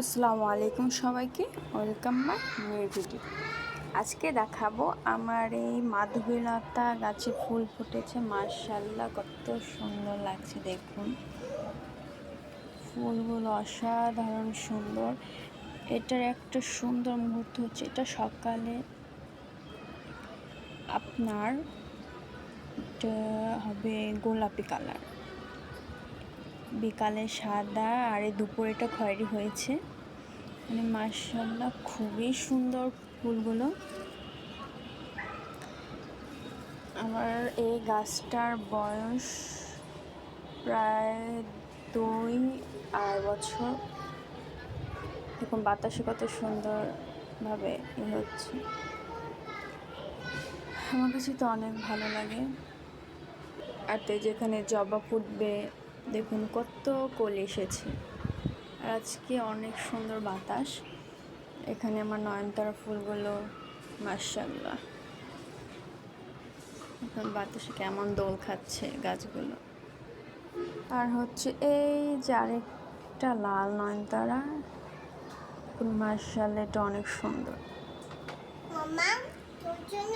আসসালামু আলাইকুম সবাইকে। ওয়েলকাম বাই নিউ ভিডিও আজকে দেখাবো আমার এই মাধবীলতা গাছে ফুল ফুটেছে। মার্শাল্লাহ কত সুন্দর লাগছে, দেখুন। ফুলগুলো অসাধারণ সুন্দর। এটার একটা সুন্দর মুহূর্ত হচ্ছে, এটা সকালে আপনার এটা হবে গোলাপি কালার। বিকালে সাদা আর এই দুপুরেটা খয়েরি হয়েছে। মানে মার্শাল্লাহ খুবই সুন্দর ফুলগুলো। আমার এই গাছটার বয়স প্রায় দুই আড়াই বছর। দেখুন বাতাসে কত সুন্দরভাবে ই হচ্ছে। আমার কাছে তো অনেক ভালো লাগে। আর তো যেখানে জবা ফুটবে দেখুন, কত কোল এসেছে। আর আজকে অনেক সুন্দর বাতাস। এখানে আমার নয়নতারা ফুলগুলো মার্শাল্লাহ এখন বাতাসে কেমন দোল খাচ্ছে গাছগুলো। আর হচ্ছে এই যে আরেকটা লাল নয়নতারা মার্শাল এটা অনেক সুন্দর। মামা, তোর জন্য